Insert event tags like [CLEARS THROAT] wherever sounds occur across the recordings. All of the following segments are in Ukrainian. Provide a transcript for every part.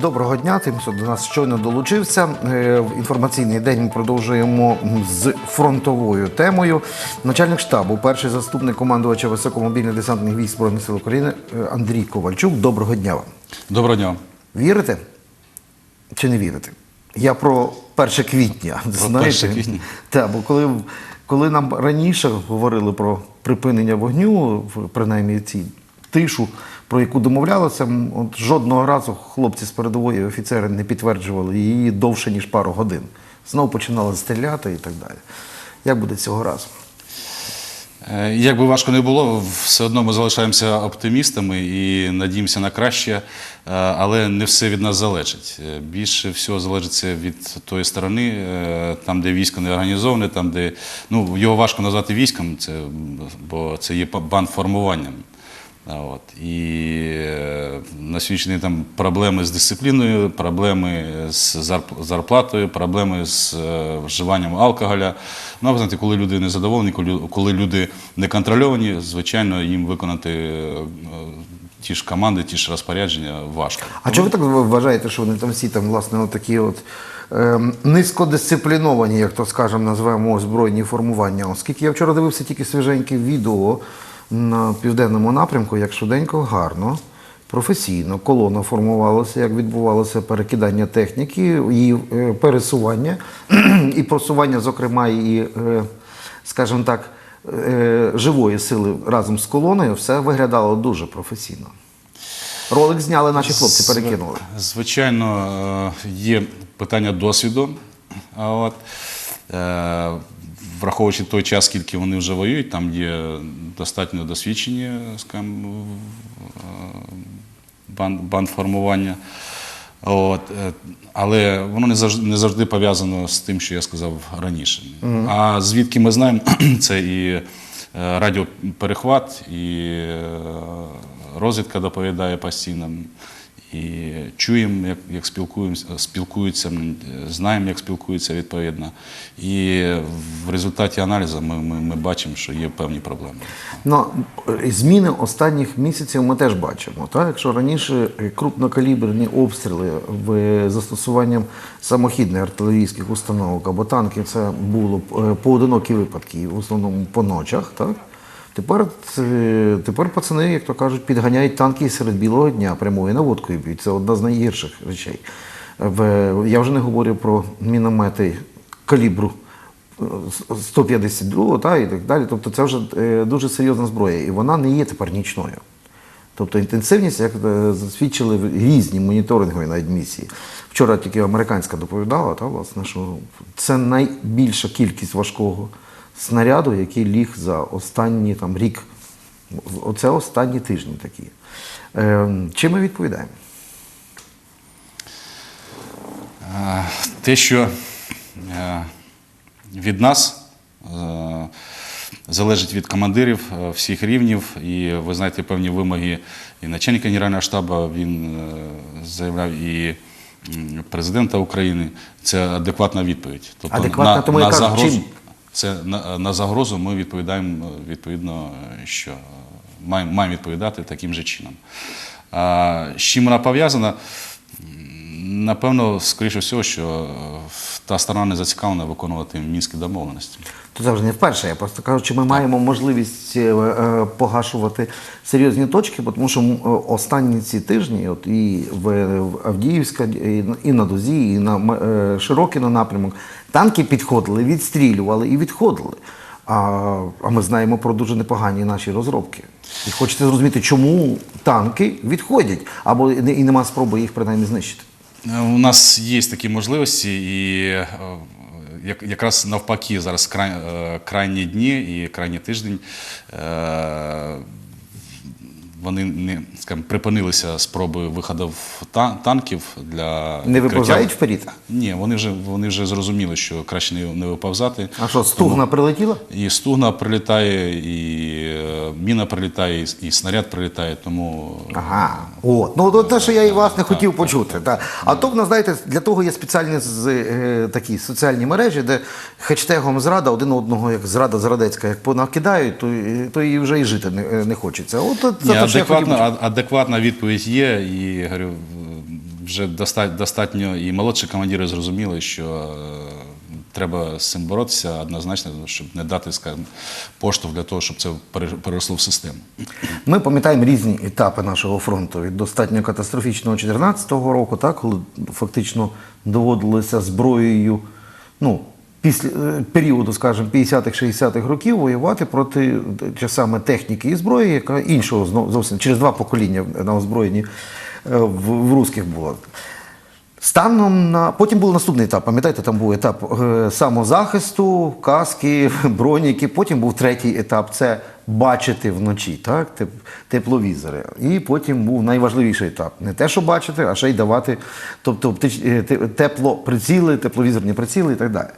Доброго дня, тим, хто до нас щойно долучився. Е, В інформаційний день ми продовжуємо з фронтовою темою. Начальник штабу, перший заступник командувача високомобільних десантних військ Збройних сил України е, Андрій Ковальчук. Доброго дня вам. Доброго дня. Вірите чи не вірите? Я про 1 квітня. знаєте? 1 квітня? Так, бо коли, коли нам раніше говорили про припинення вогню, принаймні ці тишу, про яку домовлялися, м, от жодного разу хлопці з передової офіцери не підтверджували її довше, ніж пару годин. Знову починали стріляти і так далі. Як буде цього разу? Е, Як би важко не було, все одно ми залишаємося оптимістами і надіємося на краще, е, але не все від нас залежить. Е, Більше всього залежить від тої сторони, там, де військо не організоване, там, де ну, його важко назвати військом, це, бо це є бандформуванням. От. І е, на сьогоднішній там проблеми з дисципліною, проблеми з зарплатою, проблеми з е, вживанням алкоголя. Ну, ви знаєте, коли люди не задоволені, коли, люди не контрольовані, звичайно, їм виконати е, е, ті ж команди, ті ж розпорядження важко. А чого ви так вважаєте, що вони там всі там, власне, такі от ем, низькодисципліновані, як то скажемо, називаємо озброєні формування? Оскільки я вчора дивився тільки свіженьке відео на південному напрямку, як швиденько, гарно, професійно, колона формувалася, як відбувалося перекидання техніки, її е, пересування [CLEARS THROAT] і просування, зокрема, і, е, скажімо так, е, живої сили разом з колоною, все виглядало дуже професійно. Ролик зняли, наші хлопці перекинули. Звичайно, є питання досвіду. От, враховуючи той час, скільки вони вже воюють, там є достатньо досвідчені скажімо, е, бан- бандформування. От, е, але воно не завжди, не завжди пов'язано з тим, що я сказав раніше. А звідки ми знаємо, [CLEARS THROAT] це і е, радіоперехват, і розвідка доповідає постійно. І чуємо, як, як спілкуємося, спілкуються, знаємо, як спілкуються відповідно. І в результаті аналізу ми, ми, ми бачимо, що є певні проблеми. Ну, зміни останніх місяців ми теж бачимо. Так? Якщо раніше крупнокаліберні обстріли в застосуванням самохідних артилерійських установок або танків, це було е, поодинокі випадки, в основному по ночах. Так? Тепер, е, тепер пацани, як то кажуть, підганяють танки серед білого дня прямою наводкою б'ють. Це одна з найгірших речей. Я вже не говорю про міномети калібру 152 та, і так далі. Тобто це вже е, дуже серйозна зброя, і вона не є тепер нічною. Тобто інтенсивність, як е, засвідчили різні моніторингові навіть місії. Вчора тільки американська доповідала, та, власне, що це найбільша кількість важкого снаряду, який ліг за останній там, рік. Оце останні тижні такі. Е, чим ми відповідаємо? Е, Те, що е, від нас залежить від командирів всіх рівнів, і ви знаєте певні вимоги і начальника Генерального штабу, він заявляв і президента України. Це адекватна відповідь. Тобто Адекватна, тому я кажу, загрозу, чим? Це на, на загрозу ми відповідаємо е, відповідно, е, що маємо, маємо відповідати таким же чином. А, з чим вона пов'язана? Напевно, скоріше всього, що е, та сторона не зацікавлена виконувати мінські домовленості. Це вже не вперше. Я просто кажу, чи ми маємо можливість е, е, погашувати серйозні точки, тому що останні ці тижні, от і в, Авдіївська, і, на- на Дозі, і на М- е, напрямок, танки підходили, відстрілювали і відходили. А, а ми знаємо про дуже непогані наші розробки. І хочете зрозуміти, чому танки відходять, або і нема спроби їх принаймні знищити. Е, У нас є такі можливості, і е, як- якраз навпаки, зараз е, крайні дні і крайній тиждень. Е, Вони не скажімо, припинилися спроби виходу та- танків для Не виповзають вперед? Ні, вони вже вони вже зрозуміли, що краще не, не виповзати. А що, стугна прилетіла? І стугна прилітає, і е, міна прилітає, і, снаряд прилітає, тому Ага, от. Ну то те, що я і вас не хотів почути. Так. А то в нас, знаєте, для того є спеціальні з, е, такі соціальні мережі, де хештегом зрада один одного, як зрада зрадецька, як понакидають, то, то і вже і жити не, не хочеться. От це Адекватна, адекватна відповідь є, і говорю, вже достатньо і молодші командири зрозуміли, що е, треба з цим боротися однозначно, щоб не дати скажімо, поштовх для того, щоб це переросло в систему. Ми пам'ятаємо різні етапи нашого фронту від достатньо катастрофічного 2014 року, так, коли фактично доводилося зброєю, ну, після е, періоду, скажімо, 50-х, 60-х років воювати проти чи саме техніки і зброї, яка іншого зовсім через два покоління на озброєнні е, в, в русських була. Станом на потім був наступний етап. Пам'ятаєте, там був етап е, самозахисту, каски, [LAUGHS] броніки. Потім був третій етап це бачити вночі, так? тепловізори. І потім був найважливіший етап. Не те, що бачити, а ще й давати, тобто е, теплоприціли, тепловізорні приціли і так далі.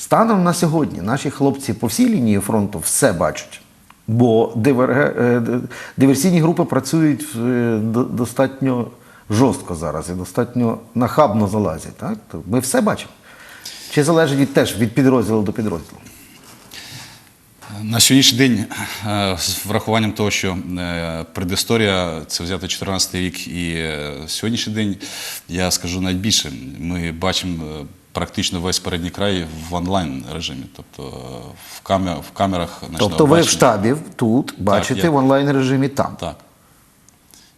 Станом на сьогодні наші хлопці по всій лінії фронту все бачать. Бо диверге- е, диверсійні групи працюють е, достатньо жорстко зараз і достатньо нахабно залазять. Так? Ми все бачимо. Чи залежить теж від підрозділу до підрозділу? На сьогоднішній день, е, з врахуванням того, що предісторія це взяти 14 рік і сьогоднішній день, я скажу навіть більше. Ми бачимо практично весь передній край в онлайн режимі, тобто е, в, камер, в камерах Тобто ви в штабі тут бачите я- в онлайн режимі там. Так.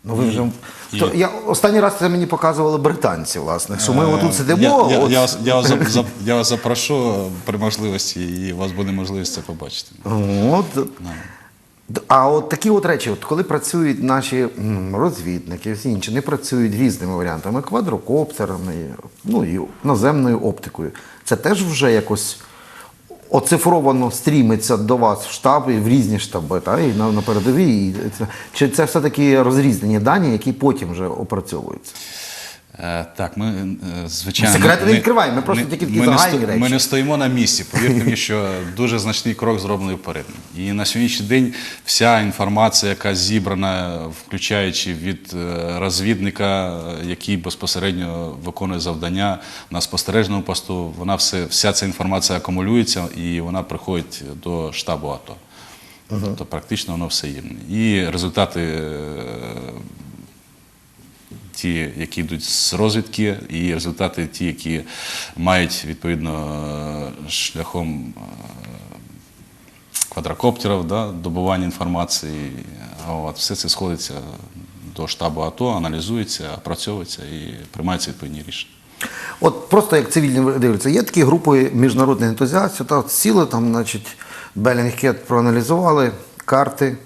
Ну, ви вже... і- То, я, останній раз це мені показували британці, власне. Що ми отут сидимо. Я, я, от- я, вас, я, вас, зап- зап- я вас запрошу при можливості, і у вас буде можливість це побачити. От. А от такі от речі, от коли працюють наші розвідники, всі інші, не працюють різними варіантами, квадрокоптерами, ну і наземною оптикою. Це теж вже якось оцифровано стрімиться до вас в штаб і в різні штаби, та, і на, на передовій. І це, чи це все-таки розрізнені дані, які потім вже опрацьовуються? Е, Так, ми е, звичайно. Секрети не відкриваємо, ми просто тільки такі ми не загальні сто- речі. Ми не стоїмо на місці. Повірте мені, що дуже значний крок зроблений вперед. І на сьогоднішній день вся інформація, яка зібрана, включаючи від е, розвідника, який безпосередньо виконує завдання на спостережному посту, вона все, вся ця інформація акумулюється і вона приходить до штабу АТО. Тобто практично воно все є. І результати ті, які йдуть з розвідки, і результати ті, які мають відповідно шляхом е, квадрокоптерів, да, добування інформації. От, все це сходиться до штабу АТО, аналізується, опрацьовується і приймаються відповідні рішення. От просто як цивільні дивляться, є такі групи міжнародних ентузіастів, та от сіли там, значить, Белінгкет проаналізували карти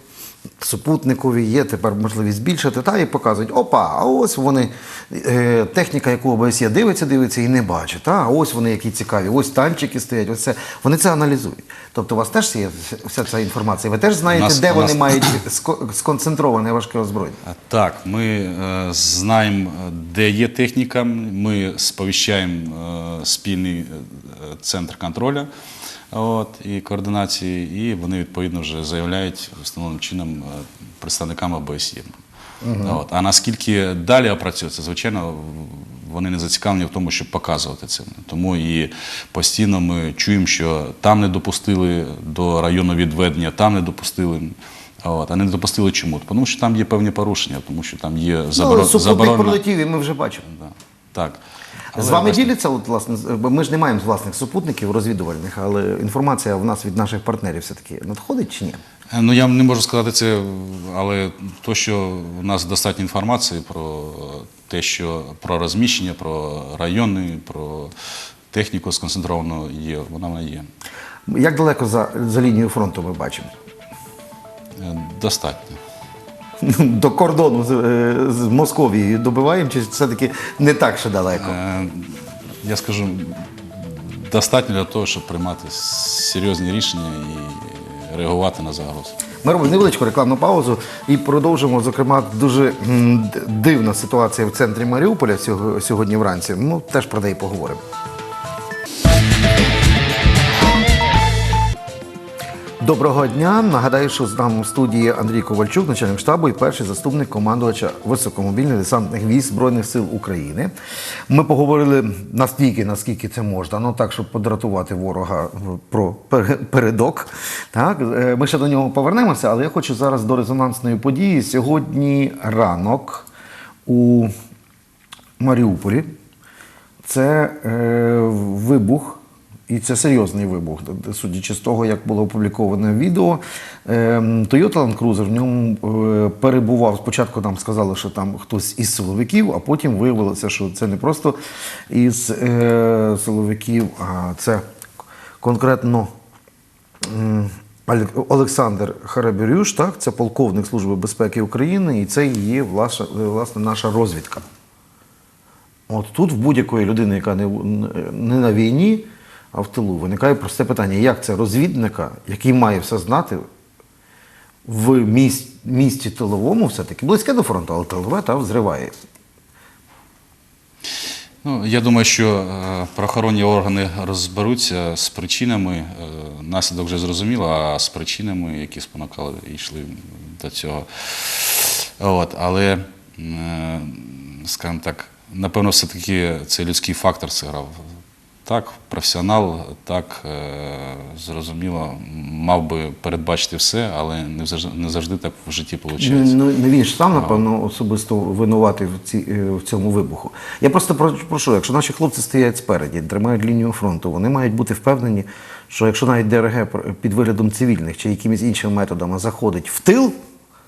супутникові, є тепер можливість збільшити, та і показують, опа, а ось вони, е, техніка, яку ОБСЄ дивиться, дивиться і не бачить. Та, а ось вони які цікаві, ось танчики стоять, ось це. Вони це аналізують. Тобто у вас теж є вся ця інформація. Ви теж знаєте, нас- де вони нас- мають ско- сконцентроване важке озброєння. Так, ми е, знаємо, де є техніка. Ми сповіщаємо е, спільний е, центр контролю от, і координації, і вони відповідно вже заявляють встановленим чином е, представникам ОБСЄ. От. А наскільки далі опрацюється, звичайно, вони не зацікавлені в тому, щоб показувати це. Тому і постійно ми чуємо, що там не допустили до району відведення, там не допустили. От, а не допустили чому? Тому що там є певні порушення, тому що там є Ну, заборон, супутник пролетів, і ми вже бачимо. Да. Так. З вами бачите, діляться, от, власне, ми ж не маємо власних супутників розвідувальних, але інформація в нас від наших партнерів все-таки надходить чи ні? Е, Ну я не можу сказати це, але то, що у нас достатньо інформації про те, що про розміщення, про райони, про техніку сконцентровану є, вона вона є. Як далеко за, за лінією фронту ми бачимо? Е, Достатньо. [LAUGHS] До кордону з, е, з Московією добиваємо, чи все-таки не так ще далеко? Е, Я скажу, достатньо для того, щоб приймати серйозні рішення і реагувати на загрози. Ми робимо невеличку рекламну паузу і продовжимо. Зокрема, дуже дивна ситуація в центрі Маріуполя сьогодні вранці. Ну, теж про неї поговоримо. Доброго дня. Нагадаю, що з нами в студії Андрій Ковальчук, начальник штабу і перший заступник командувача високомобільних десантних військ Збройних сил України. Ми поговорили настільки, наскільки це можна, ну так, щоб подратувати ворога про передок. Так, е, ми ще до нього повернемося, але я хочу зараз до резонансної події. Сьогодні ранок у Маріуполі. Це е, вибух, і це серйозний вибух. Судячи з того, як було опубліковане відео, е, Toyota Land Cruiser в ньому е, перебував. Спочатку нам сказали, що там хтось із силовиків, а потім виявилося, що це не просто із е, силовиків, а це конкретно. Олександр Харабірюш, так, це полковник Служби безпеки України, і це і є власне, власне наша розвідка. От тут в будь-якої людини, яка не на війні, а в тилу, виникає просте питання: як це розвідника, який має все знати, в місті, місті тиловому, все-таки близьке до фронту, але тилове та взриває. Ну, я думаю, що е, правоохоронні органи розберуться з причинами. Е, наслідок вже зрозуміло, а з причинами, які спонукали йшли до цього. От, але, е, скажімо так, напевно, все-таки цей людський фактор зіграв. Так, професіонал, так, е, зрозуміло, мав би передбачити все, але не завжди, не завжди так в житті виходить. Ну, не він ж сам, напевно, особисто винуватий в, ці, е, в цьому вибуху. Я просто прошу, якщо наші хлопці стоять спереді, тримають лінію фронту, вони мають бути впевнені, що якщо навіть ДРГ під виглядом цивільних чи якимись іншими методами заходить в тил,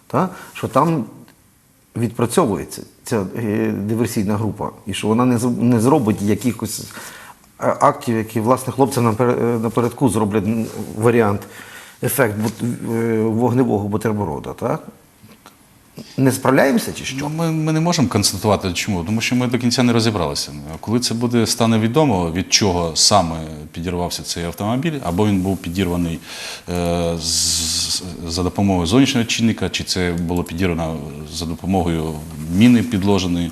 та, що там відпрацьовується ця е, диверсійна група, і що вона не, не зробить якихось актів, які власне хлопці е, напередку зроблять варіант, ефект е, вогневого бутерброда. Так? Не справляємося чи що? Ну, ми, ми не можемо констатувати чому, тому що ми до кінця не розібралися. Коли це буде стане відомо, від чого саме підірвався цей автомобіль, або він був підірваний е, з, за допомогою зовнішнього чинника, чи це було підірвано за допомогою міни підложеної.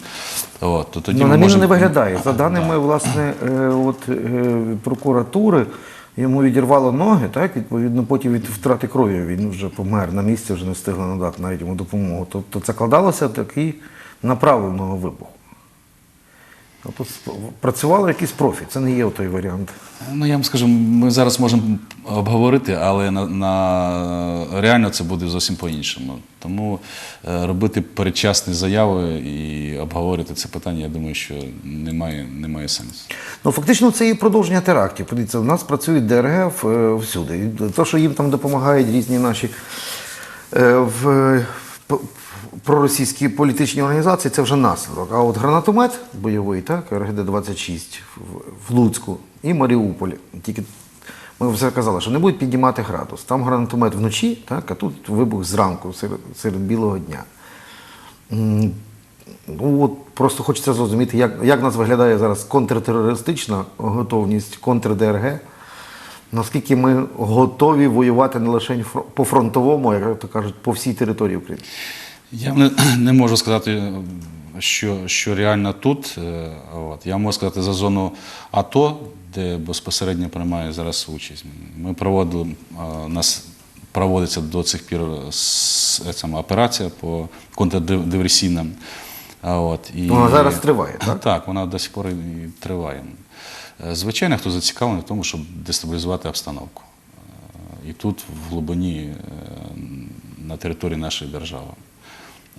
От, то тоді Ну, на міну можемо- не виглядає. За [COUGHS] даними власне, е, от, е, прокуратури, йому відірвало ноги, так? Відповідно, потім від втрати крові він вже помер на місці, вже не встигли надати навіть йому допомогу. Тобто це кладалося такий направленого вибуху. Тобто сп- працювало якийсь профі, це не є той варіант. Ну, я вам скажу, ми зараз можемо обговорити, але на, на реально це буде зовсім по-іншому. Тому е, робити передчасні заяви і обговорити це питання, я думаю, що немає, немає сенсу. Ну, фактично, це і продовження терактів. Подивіться, у нас працюють ДРГ е, всюди. І те, що їм там допомагають різні наші е, в, проросійські політичні організації, це вже наслідок. А от гранатомет бойовий, так, РГД-26 в, Луцьку і Маріуполі. Тільки ми вже казали, що не будуть піднімати градус. Там гранатомет вночі, так, а тут вибух зранку, серед, серед білого дня. Ну, от просто хочеться зрозуміти, як, як нас виглядає зараз контртерористична готовність контрДРГ. Наскільки ми готові воювати не лише по фронтовому, як то кажуть, по всій території України. Я не, не можу сказати, що, що реально тут. е, От. Я можу сказати за зону АТО, де безпосередньо приймає зараз участь. Ми проводили, е, у нас проводиться до цих пір е, сама операція по контрдиверсійним. От, і, Вона зараз триває, так? Так, вона до сих пор і триває. Е, Звичайно, хто зацікавлений в тому, щоб дестабілізувати обстановку. Е, І тут, в глибині, е, на території нашої держави.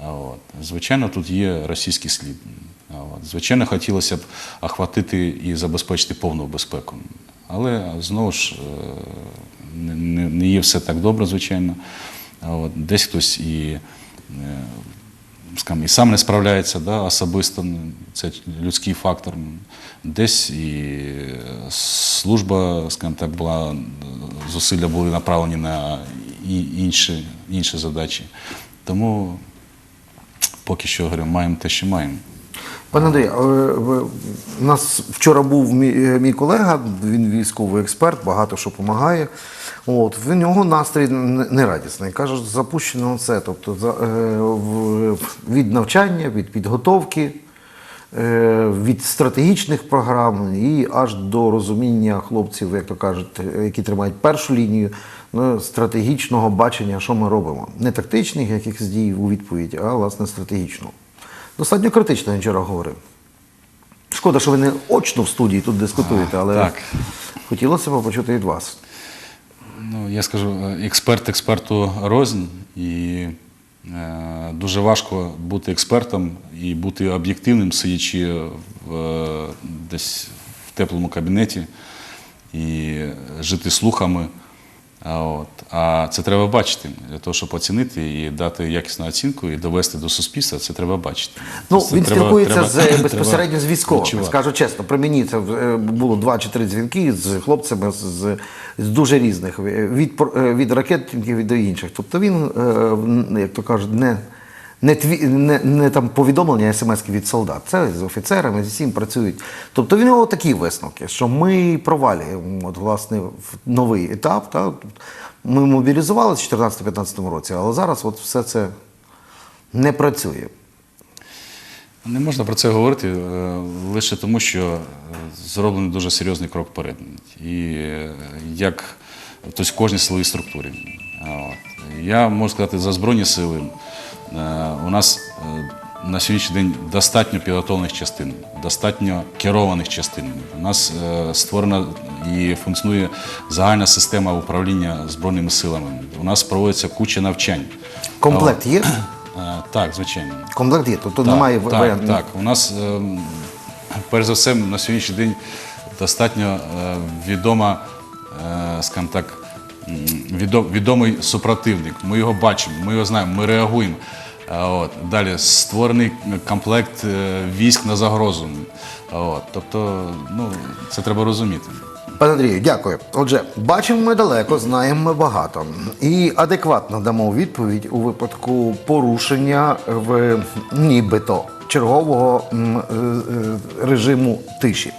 От. Звичайно, тут є російський слід. От. Звичайно, хотілося б охватити і забезпечити повну безпеку. Але знову ж не, є все так добре, звичайно. От. Десь хтось і, скажімо, і сам не справляється да, особисто, це людський фактор. Десь і служба, скажімо так, була, зусилля були направлені на інші, інші задачі. Тому поки що говорю, маємо те, що маємо. Пане Андрій, у нас вчора був мій, е, мій колега, він військовий експерт, багато що допомагає. От, в нього настрій не- нерадісний. Каже, запущено все. Тобто за, е, від навчання, від підготовки, е, від стратегічних програм і аж до розуміння хлопців, як то кажуть, які тримають першу лінію, ну, стратегічного бачення, що ми робимо. Не тактичних якихось дій у відповідь, а власне стратегічного. Достатньо критично він вчора говорив. Шкода, що ви не очно в студії тут дискутуєте, але так. хотілося б почути від вас. Ну, я скажу, експерт експерту рознь, і Е, Дуже важко бути експертом і бути об'єктивним, сидячи в, е, десь в теплому кабінеті і жити слухами. А, от. а це треба бачити. Для того, щоб оцінити і дати якісну оцінку і довести до суспільства, це треба бачити. Ну, Це він треба- спілкується треба- з, безпосередньо з військовими. Скажу чесно, при мені це е, було два чи три дзвінки з хлопцями з, з, дуже різних від, е, від ракетників і до інших. Тобто він, е, як то кажуть, не. Не, тві, не, не там повідомлення смс від солдат, це з офіцерами, з усім працюють. Тобто в нього такі висновки, що ми провалюємо от, власне, новий етап. Та? Ми мобілізувалися в 2014-2015 році, але зараз от все це не працює. Не можна про це говорити е, лише тому, що е, зроблений дуже серйозний крок вперед. І е, як тобто кожній силовій структурі. Я можу сказати, за Збройні сили у нас е, на сьогоднішній день достатньо підготовлених частин, достатньо керованих частин. У нас е, створена і функціонує загальна система управління Збройними силами. У нас проводиться куча навчань. Комплект є? Е, Так, звичайно. Комплект є, тобто Так, немає так, варіантів. Так, у нас, перш за все, на сьогоднішній день достатньо е, відома, е, скажімо так, відомий супротивник. Ми його бачимо, ми його знаємо, ми реагуємо. От. Далі створений комплект е, військ на загрозу. От. Тобто, ну, це треба розуміти. Пане Андрію, дякую. Отже, бачимо ми далеко, знаємо ми багато. І адекватно дамо відповідь у випадку порушення в нібито чергового е, е, режиму тиші.